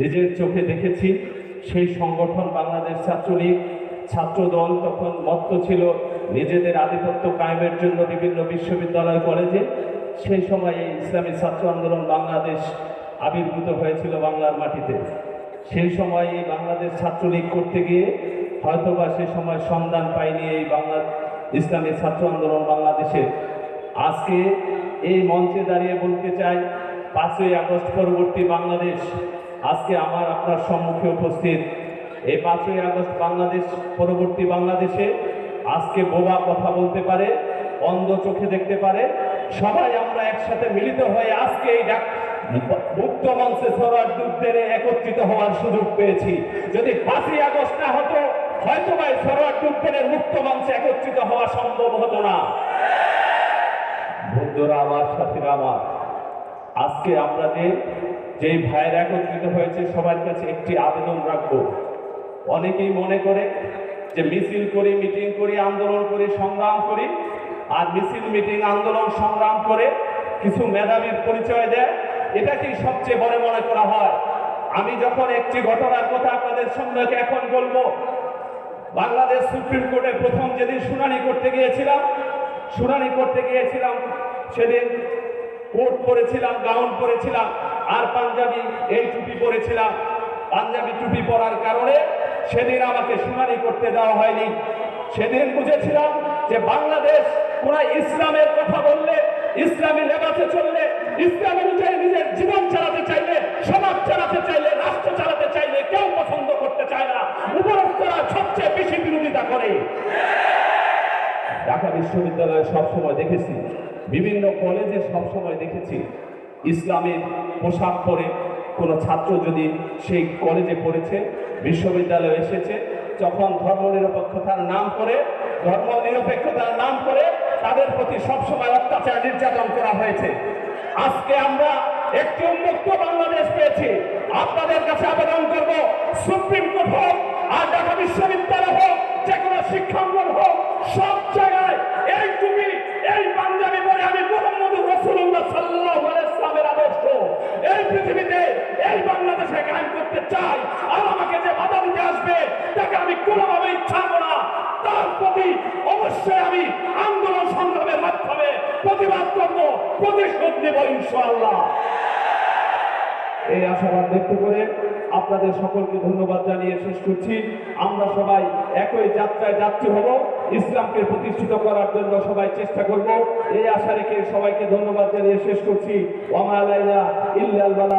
নিজের চোখে দেখেছি, সেই সংগঠন বাংলাদেশ ছাত্রলীগ ছাত্র দল তখন মত্ত ছিল, নিজেদের আধিপত্য কায়েমের জন্য বিভিন্ন বিশ্ববিদ্যালয় কলেজে। সেই সময় এই ইসলামী ছাত্র আন্দোলন বাংলাদেশ আবির্ভূত হয়েছিল বাংলার মাটিতে। সেই সময় এই বাংলাদেশ ছাত্রলীগ করতে গিয়ে হয়তোবা সে সময় সন্ধান পায়নি এই বাংলা, ইসলামী ছাত্র আন্দোলন বাংলাদেশে। আজকে এই মঞ্চে দাঁড়িয়ে বলতে চাই, পাঁচই আগস্ট পরবর্তী বাংলাদেশ আজকে আমার আপনার সম্মুখে উপস্থিত এই পাঁচই আগস্ট বাংলাদেশ, পরবর্তী বাংলাদেশে আজকে বোবা কথা বলতে পারে, অন্ধ চোখে দেখতে পারে। সবাই আমরা একসাথে মিলিত হয়ে আজকে এই ডাক মুক্ত মঞ্চে সবার দুধদের একত্রিত হওয়ার সুযোগ পেয়েছি। যদি পাঁচই আগস্ট না হতো হয়তো বা সরোয়ার দুধদের মুক্ত মঞ্চে একত্রিত হওয়া সম্ভব হতো না। বন্ধুরা, আমার সাথীরা, আমার আজকে আমরা যে যেই ভাইয়ের একত্রিত হয়েছে, সবার কাছে একটি আবেদন রাখব। অনেকেই মনে করে যে মিছিল করি, মিটিং করি, আন্দোলন করি, সংগ্রাম করি, আর মিছিল, মিটিং, আন্দোলন, সংগ্রাম করে কিছু মেধাবীর পরিচয় দেয়, এটাকেই সবচেয়ে বড় মনে করা হয়। আমি যখন একটি ঘটনার কথা আপনাদের সম্মুখে এখন বলব, বাংলাদেশ সুপ্রিম কোর্টে প্রথম যেদিন শুনানি করতে গিয়েছিলাম, শুনানি করতে গিয়েছিলাম, সেদিন কোট পরেছিলাম গাউন পরেছিলাম আর পাঞ্জাবি এই টুপি পরেছিলাম পাঞ্জাবি টুপি পরার কারণে সেদিন আমাকে শুনানি করতে দেওয়া হয়নি। সেদিন বুঝেছিলাম যে বাংলাদেশ কোন ইসলামের কথা বললে, ইসলামী লেবাসে চললে, ইসলাম অনুযায়ী নিজের জীবন চালাতে চাইলে, সমাজ চালাতে চাইলে, রাষ্ট্র চালাতে চাইলে কেউ পছন্দ করতে চায় না। উপরস্তরা সবচেয়ে বেশি বিরোধিতা করে। ঢাকা বিশ্ববিদ্যালয়ে সবসময় দেখেছি বিভিন্ন কলেজে সবসময় দেখেছি ইসলামের পোশাক পরে কোনো ছাত্র যদি সেই কলেজে পড়েছে, বিশ্ববিদ্যালয়ে এসেছে, যখন ধর্মনিরপেক্ষতার নাম করে ধর্মনিরপেক্ষতার নাম করে, তাদের প্রতি সবসময় অত্যাচার নির্যাতন করা হয়েছে। আজকে আমরা একটি উন্মুক্ত বাংলাদেশ পেয়েছি। আপনাদের কাছে আবেদন করব, সুপ্রিম কোর্ট হোক আর ঢাকা বিশ্ববিদ্যালয় হোক যে কোনো শিক্ষাঙ্গন হোক সব জায়গায় এই টুপি এই পাঞ্জাবি পরে আমি মোহাম্মদ রসুল্লাহ সাল্লাহ ইসলামের আদর্শ এই পৃথিবীতে বাংলাদেশে কায়েম করতে চাই, আর আমাকে যে বাধা দিতে আসবে, তাকে আমি কোনোভাবেই ছাড়বো না। তার প্রতি অবশ্যই আমি আন্দোলন সংগ্রামের মাধ্যমে প্রতিবাদ করব, প্রতিশোধ নেব ইনশাআল্লাহ। এই আশাবাদ ব্যক্ত করে আপনাদের সকলকে ধন্যবাদ জানিয়ে শেষ করছি। আমরা সবাই একই যাত্রায় যাত্রী হব। ইসলামকে প্রতিষ্ঠিত করার জন্য সবাই চেষ্টা করব। এই আশা রেখে সবাইকে ধন্যবাদ জানিয়ে শেষ করছি। ওমা আলাইনা ইল্লাল বালা